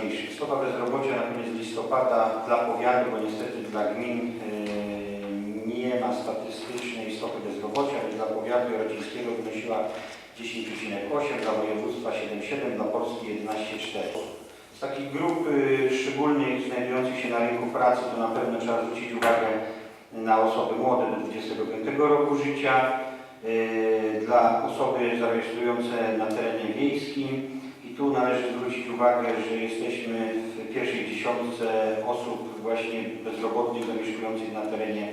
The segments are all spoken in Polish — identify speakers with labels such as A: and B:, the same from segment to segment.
A: Stopa bezrobocia na koniec listopada dla powiatu, bo niestety dla gmin yy, nie ma statystycznej stopy bezrobocia, ale dla powiatu jarocińskiego wynosiła 10,8, dla województwa 7,7, dla Polski 11,4. Z takich grup y, szczególnych znajdujących się na rynku pracy to na pewno trzeba zwrócić uwagę na osoby młode do 25 roku życia, y, dla osoby zarejestrujące na terenie wiejskim i tu należy zwrócić uwagę, że jesteśmy w pierwszej dziesiątce osób właśnie bezrobotnych zamieszkujących na terenie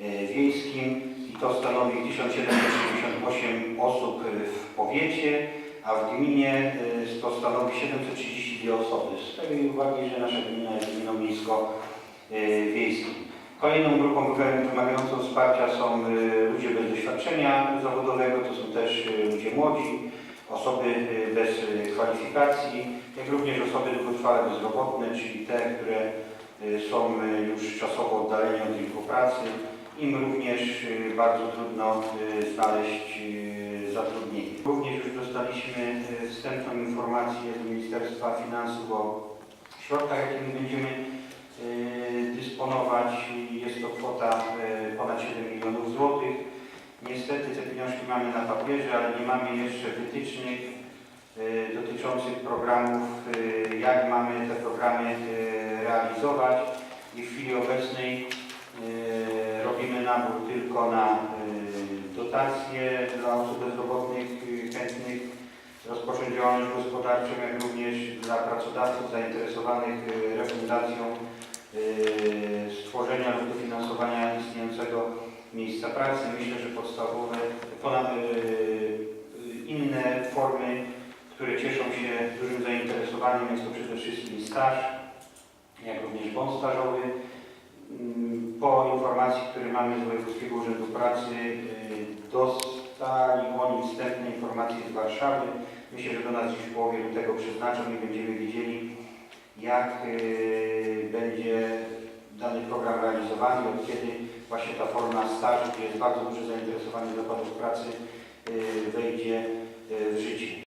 A: y, wiejskim i to stanowi 1768 osób w powiecie, a w gminie y, to stanowi 732 osoby. Z tej uwagi, że nasza gmina jest gminą miejsko y, wiejską. Kolejną grupą wy- wymagającą wsparcia są ludzie bez doświadczenia zawodowego, to są też ludzie młodzi, osoby y, bez y, kwalifikacji, jak również osoby długotrwale bezrobotne, czyli te, które y, są już czasowo oddaleni od rynku pracy. Im również bardzo trudno znaleźć zatrudnienie. Również już dostaliśmy wstępną informację z Ministerstwa Finansów o środkach, jakimi będziemy dysponować. Jest to kwota ponad 7 milionów złotych. Niestety te pieniążki mamy na papierze, ale nie mamy jeszcze wytycznych y, dotyczących programów, y, jak mamy te programy y, realizować. I w chwili obecnej robimy nabór tylko na dotacje dla osób bezrobotnych chętnych rozpocząć działalność gospodarczą, jak również dla pracodawców zainteresowanych y, refundacją stworzenia lub miejsca pracy. Myślę, że podstawowe, ponad, y, inne formy, które cieszą się dużym zainteresowaniem, jest to przede wszystkim staż, jak również bon stażowy. Mm, Po informacji, które mamy z Wojewódzkiego Urzędu Pracy, y, dostali oni wstępne informacje z Warszawy. Myślę, że do nas gdzieś w połowie lutego przeznaczą i będziemy wiedzieli, jak y, będzie dany program od kiedy właśnie ta forma stażu, gdzie jest bardzo duże zainteresowanie zakładów pracy, y, wejdzie y, w życie.